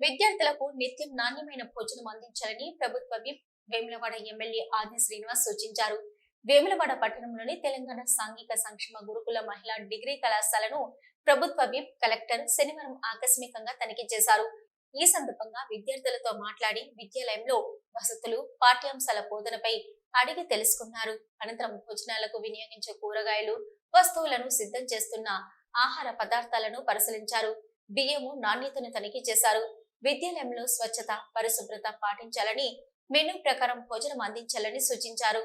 విద్యార్థులకు నిత్యం నాణ్యమైన భోజనం అందించాలని ప్రభుత్వ విప్ వేములవాడ ఎమ్మెల్యే ఆది శ్రీనివాస్ సూచించారు. వేములవాడ పట్టణంలోని తెలంగాణ సాంఘిక సంక్షేమ గురుకుల మహిళా డిగ్రీ కళాశాలను ప్రభుత్వ విప్ కలెక్టర్ శనివారం ఆకస్మికంగా తనిఖీ చేశారు. ఈ సందర్భంగా విద్యార్థులతో మాట్లాడి విద్యాలయంలో వసతులు పాఠ్యాంశాల బోధనపై అడిగి తెలుసుకున్నారు. అనంతరం భోజనాలకు వినియోగించే కూరగాయలు వస్తువులను సిద్ధం చేస్తున్న ఆహార పదార్థాలను పరిశీలించారు. బియ్యము నాణ్యతను తనిఖీ చేశారు. విద్యాలయంలో స్వచ్ఛత పరిశుభ్రత పాటించాలని మెనూ ప్రకారం భోజనం అందించాలని సూచించారు.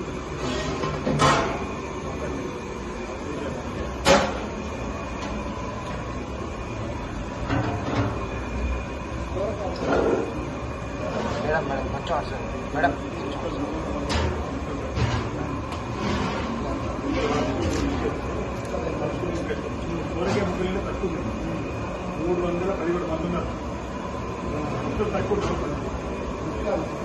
మేడం మేడం కొంచెం అవసరం మేడం కోరికే ముగ్గులు తక్కువ మూడు వందల పదిహేడు మంది ఉన్నారు. తక్కువ